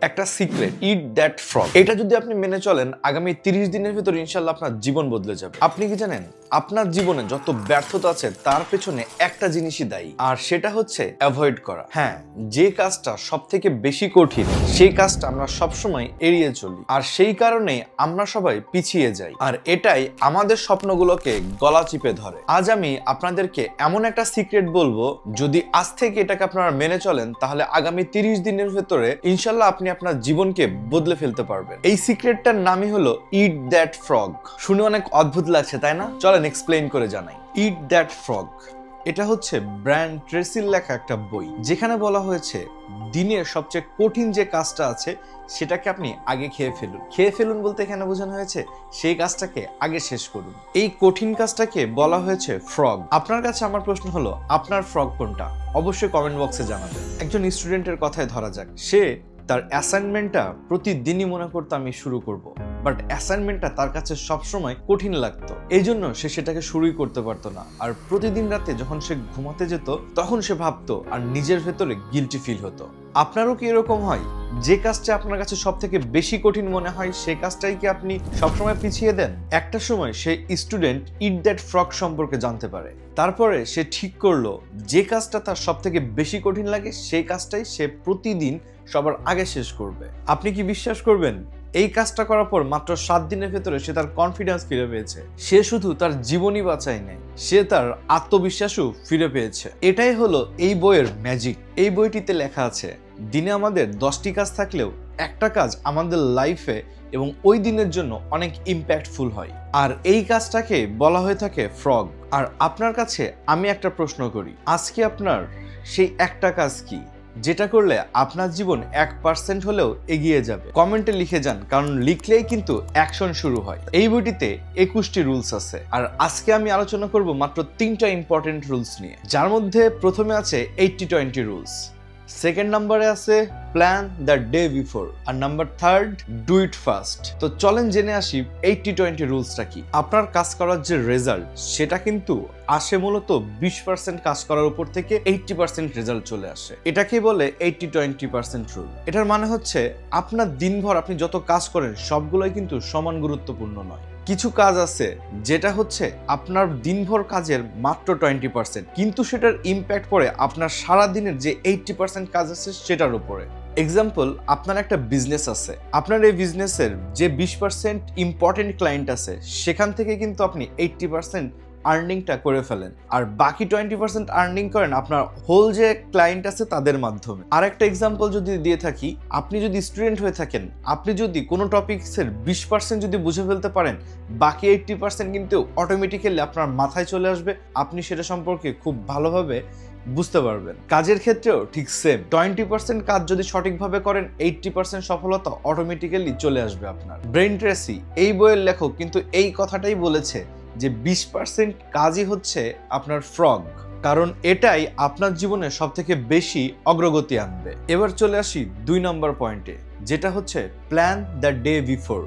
একটা secret it that frog এটা যদি আপনি মেনে চলেন, আগামী তিরিশ দিনের ভিতর ইনশাল্লাহ আপনার জীবন বদলে যাবে। আপনি কি জানেন? আপনার জীবনে যত ব্যর্থতা আছে, তার পেছনে একটা জিনিসই দায়ী। আর সেটা হচ্ছে অ্যাভয়েড করা। হ্যাঁ যে কাজটা সব থেকে বেশি কঠিন, সেই কাজটা আমরা সবসময় এড়িয়ে চলি। আর সেই কারণে আমরা সবাই পিছিয়ে যাই। আর এটাই আমাদের স্বপ্নগুলোকে গলা চিপে ধরে। আজ আমি আপনাদেরকে এমন একটা সিক্রেট বলব, যদি আজ থেকে এটাকে আপনারা মেনে চলেন, তাহলে আগামী তিরিশ দিনের ভেতরে ইনশাল্লাহ আপনি আপনার জীবনকে বদলে ফেলতে পারবেন। এই সিক্রেটটার নামই হলো ইট দ্যাট ফ্রগ শুনে অনেক অদ্ভুত লাগছে, তাই না? চলেন এক্সপ্লেইন করে জানাই। ইট দ্যাট ফ্রগ এটা হচ্ছে ব্র্যান্ড ট্রেসির লেখা একটা বই, যেখানে বলা হয়েছে, দিনের সবচেয়ে কঠিন যে কাজটা আছে, সেটাকে আপনি আগে খেয়ে ফেলুন। খেয়ে ফেলুন বলতে এখানে বোঝানো হয়েছে, সেই কাজটাকে আগে শেষ করুন। এই কঠিন কাজটাকে বলা হয়েছে ফ্রগ আপনার কাছে আমার প্রশ্ন হলো, আপনার ফ্রগ কোনটা? অবশ্যই কমেন্ট বক্সে জানাবেন। একজন স্টুডেন্টের কথায় ধরা যাক। সে তার অ্যাসাইনমেন্টটা প্রতিদিনই মনে করতো আমি শুরু করব। বাট অ্যাসাইনমেন্টটা তার কাছে সবসময় কঠিন লাগতো। এই জন্য সে সেটাকে শুরুই করতে পারতো না। আর প্রতিদিন রাতে যখন সে ঘুমাতে যেত, তখন সে ভাবতো আর নিজের ভেতরে গিলটি ফিল হতো। আপনারও কি এরকম হয়? যে কাজটা আপনার কাছে সব থেকে বেশি কঠিন মনে হয়, সেই কাজটাই কি আপনি সবসময় পিছিয়ে দেন? একটা সময় সে স্টুডেন্ট ইট দ্যাট ফ্রক সম্পর্কে জানতে পারে। তারপরে সে ঠিক করল যে কাজটা তার সব থেকে বেশি কঠিন লাগে, সেই কাজটাই সে প্রতিদিন সবার আগে শেষ করবে। আপনি কি বিশ্বাস করবেন? এই কাজটা করার পর মাত্র সাত দিনের ভেতরে সে তার কনফিডেন্স ফিরে পেয়েছে। সে শুধু তার জীবনই বাঁচায় নেই, সে তার আত্মবিশ্বাসও ফিরে পেয়েছে। এটাই হলো এই বইয়ের ম্যাজিক এই বইটিতে লেখা আছে, দিনে আমাদের দশটি কাজ থাকলেও একটা কাজ আমাদের লাইফে এবং ওই দিনের জন্য অনেক ইম্প্যাক্টফুল হয়। আর এই কাজটাকে বলা হয়ে থাকে ফ্রগ আর আপনার কাছে আমি একটা প্রশ্ন করি, আজকে আপনার সেই একটা কাজ কি? যেটা করলে আপনার জীবন এক পার্সেন্ট হলেও এগিয়ে যাবে। কমেন্টে লিখে যান, কারণ লিখলেই কিন্তু অ্যাকশন শুরু হয়। এই বইটিতে একুশটি রুলস আছে, আর আজকে আমি আলোচনা করব মাত্র তিনটা ইম্পর্টেন্ট রুলস নিয়ে, যার মধ্যে প্রথমে আছে এইটটি টোয়েন্টি রুলস। সেকেন্ড নাম্বারে আছে plan the day before R number third do it first তো চলেন জেনে আসি এইটটি টোয়েন্টি রুলসটা কি? আপনার কাজ করার যে রেজাল্ট সেটা কিন্তু আসে মূলত বিশ পার্সেন্ট কাজ করার উপর থেকে এইটটি পার্সেন্ট রেজাল্ট চলে আসে। এটাকে বলে এইটটি টোয়েন্টি পার্সেন্ট রুল এটার মানে হচ্ছে, আপনার দিনভর আপনি যত কাজ করেন, সবগুলোই কিন্তু সমান গুরুত্বপূর্ণ নয়। কিছু কাজ আছে, যেটা হচ্ছে আপনার দিনভর কাজের মাত্র টোয়েন্টি পার্সেন্ট কিন্তু সেটার ইম্প্যাক্ট পড়ে আপনার সারা দিনের যে এইটটি পার্সেন্ট কাজ আছে সেটার উপরে। এক্সাম্পল আপনার একটা বিজনেস আছে। আপনার এই বিজনেসের যে বিশ পার্সেন্ট ইম্পর্টেন্ট ক্লায়েন্ট আছে, সেখান থেকে কিন্তু আপনি এইটটি পার্সেন্ট আর্নিংটা করে ফেলেন। আর বাকি টোয়েন্টি পার্সেন্ট আর্নিং করেন আপনার হোল যে ক্লায়েন্ট আছে তাদের মাধ্যমে। আর একটা এক্সাম্পল যদি দিয়ে থাকি, আপনি যদি স্টুডেন্ট হয়ে থাকেন, আপনি যদি কোনো টপিক্সের বিশ পার্সেন্ট যদি বুঝে ফেলতে পারেন, বাকি এইটটি পার্সেন্ট কিন্তু অটোমেটিক্যালি আপনার মাথায় চলে আসবে, আপনি সেটা সম্পর্কে খুব ভালোভাবে বুঝতে পারবেন। কাজের ক্ষেত্রেও ঠিক সেম টোয়েন্টি পার্সেন্ট কাজ যদি সঠিকভাবে করেন এইটটি পার্সেন্ট সফলতা অটোমেটিক্যালি চলে আসবে আপনার। ব্রেন ট্রেসি এই বইয়ের লেখক কিন্তু এই কথাটাই বলেছে যে বিশ পার্সেন্ট কাজই হচ্ছে আপনার ফ্রগ কারণ এটাই আপনার জীবনে সব থেকে বেশি অগ্রগতি আনবে। এবার চলে আসি দুই নম্বর পয়েন্টে যেটা হচ্ছে প্ল্যান দ্য ডে বিফোর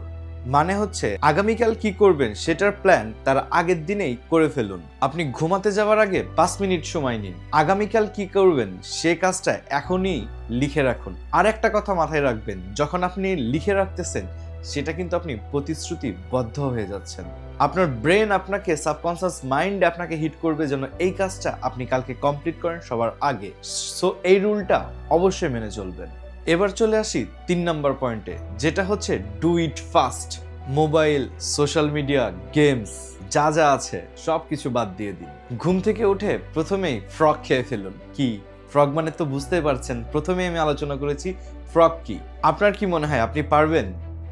মানে হচ্ছে আগামীকাল কি করবেন সেটার প্ল্যান তার আগের দিনেই করে ফেলুন। আপনি ঘুমাতে যাওয়ার আগে পাঁচ মিনিট সময় নিন। আগামীকাল কি করবেন সে কাজটা এখনই লিখে রাখুন। আর একটা কথা মাথায় রাখবেন, যখন আপনি লিখে রাখতেছেন সেটা কিন্তু আপনি প্রতিশ্রুতিবদ্ধ হয়ে যাচ্ছেন। আপনার ব্রেন আপনাকে সাবকনসিয়াস মাইন্ড আপনাকে হিট করবে যেন এই কাজটা আপনি কালকে কমপ্লিট করেন সবার আগে। সো এই রুলটা অবশ্যই মেনে চলবেন। এবার চলে আসি তিন নম্বর পয়েন্টে যেটা হচ্ছে do it first mobile social media games যা যা আছে সব কিছু বাদ দিয়ে দিন। ঘুম থেকে উঠে প্রথমেই ফ্রক খেয়ে ফেলুন। কি? ফ্রক মানে তো বুঝতেই পারছেন, প্রথমেই আমি আলোচনা করেছি ফ্রক কি? আপনার কি মনে হয়, আপনি পারবেন?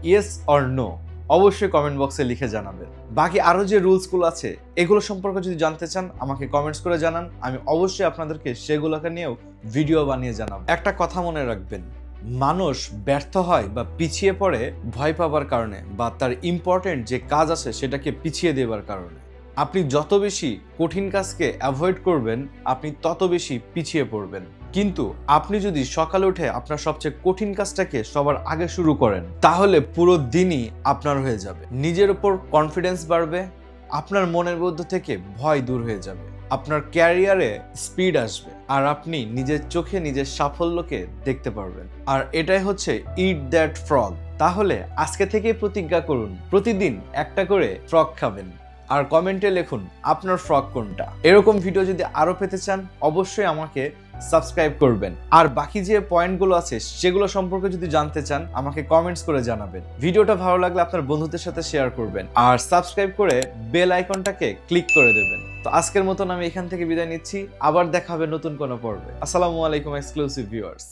ইয়েস অর নো, অবশ্যই কমেন্ট বক্সে লিখে জানাবেন বাকি আরও যে রুলসগুলো আছে, এগুলো সম্পর্কে যদি জানতে চান, আমাকে কমেন্টস করে জানান। আমি অবশ্যই আপনাদেরকে সেগুলোকে নিয়েও ভিডিও বানিয়ে জানাব। একটা কথা মনে রাখবেন, মানুষ ব্যর্থ হয় বা পিছিয়ে পড়ে ভয় পাবার কারণে বা তার ইম্পর্টেন্ট যে কাজ আছে, সেটাকে পিছিয়ে দেবার কারণে। আপনি যত বেশি কঠিন কাজকে অ্যাভয়েড করবেন, আপনি তত বেশি পিছিয়ে পড়বেন। কিন্তু আপনি যদি সকালে উঠে আপনার সবচেয়ে কঠিন কাজটাকে সবার আগে শুরু করেন, তাহলে পুরো দিনই আপনার হয়ে যাবে। নিজের উপর কনফিডেন্স বাড়বে, আপনার মনের মধ্যে থেকে ভয় দূর হয়ে যাবে। আপনার ক্যারিয়ারে স্পিড আসবে আর আপনি নিজের চোখে নিজের সাফল্যকে দেখতে পারবেন। আর এটাই হচ্ছে ইট দ্যাট ফ্রগ তাহলে আজকে থেকে প্রতিজ্ঞা করুন, প্রতিদিন একটা করে ফ্রগ খাবেন। আর কমেন্টে লিখুন আপনার ফ্রক কোনটা। এরকম ভিডিও যদি আরও পেতে চান, অবশ্যই আমাকে সাবস্ক্রাইব করবেন। আর বাকি যে পয়েন্টগুলো আছে, সেগুলো সম্পর্কে যদি জানতে চান, আমাকে কমেন্টস করে জানাবেন। ভিডিওটা ভালো লাগলে আপনার বন্ধুদের সাথে শেয়ার করবেন। আর সাবস্ক্রাইব করে বেল আইকনটাকে ক্লিক করে দেবেন। তো আজকের মতন আমি এখান থেকে বিদায় নিচ্ছি। আবার দেখা হবে নতুন কোনো পর্বে। আসসালামু আলাইকুম এক্সক্লুসিভ ভিউয়ার্স